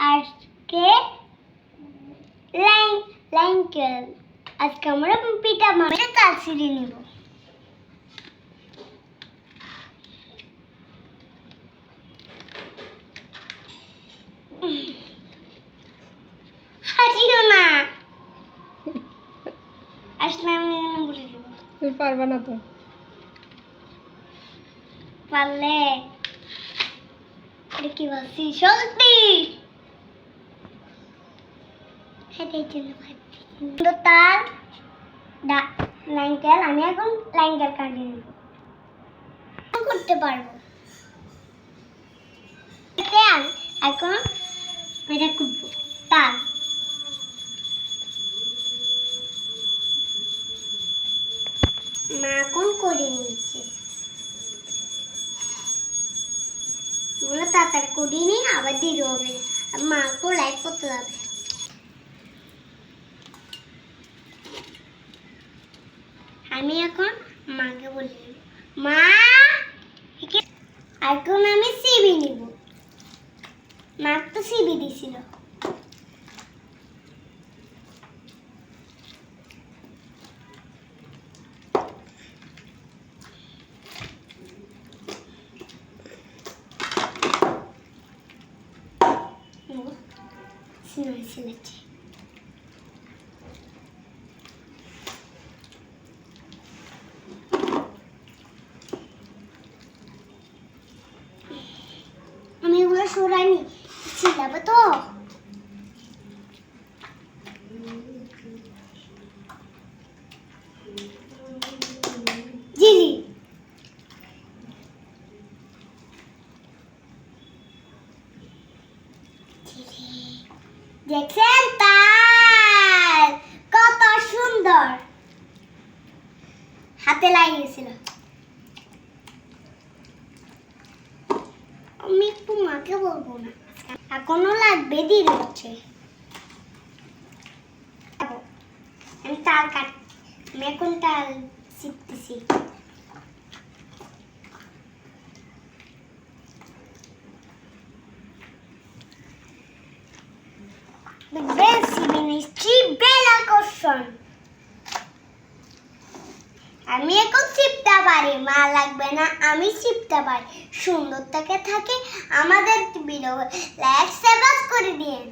আজকে লাইন লাইনকেল আজকে আমরা পিঠা মামের কাজ ছিঁড়ে নেব। হাসিও না। আসলে আমি বলে দেবো তুই পারবা না তো। পারলে? কি বলছি? সত্যি? সেটাই জন্য কিন্তু তার আমি এখন করতে পারব। এখন এটা কুটবো। তার। মা এখন করে নিয়েছে। তাড়াতাড়ি করিয়ে নিয়ে আবার দিতে হবে। মাকেও লাইট করতে হবে আমি এখন মাকে বলি মা এখন আমি সিবি নিব। মা তো সিবি দিছিল। সিলেছে আমি এগুলো সরাইনি ছিলাবে তো জি জি দেখছেন তার মাকে বলব না। এখনও লাগবে দিয়ে হচ্ছে। আমি তাল কাট আমি এখন তাল শিখতেছি দেখবেন সিবি মিষ্টি বেল আকর্ষণ আমি এখন চিপতে পারি মা লাগবে না, আমি চিপতে পারি সুন্দর থেকে থাকে আমাদের বিরোধ লাইক সাবস্ক্রাইব করে দিন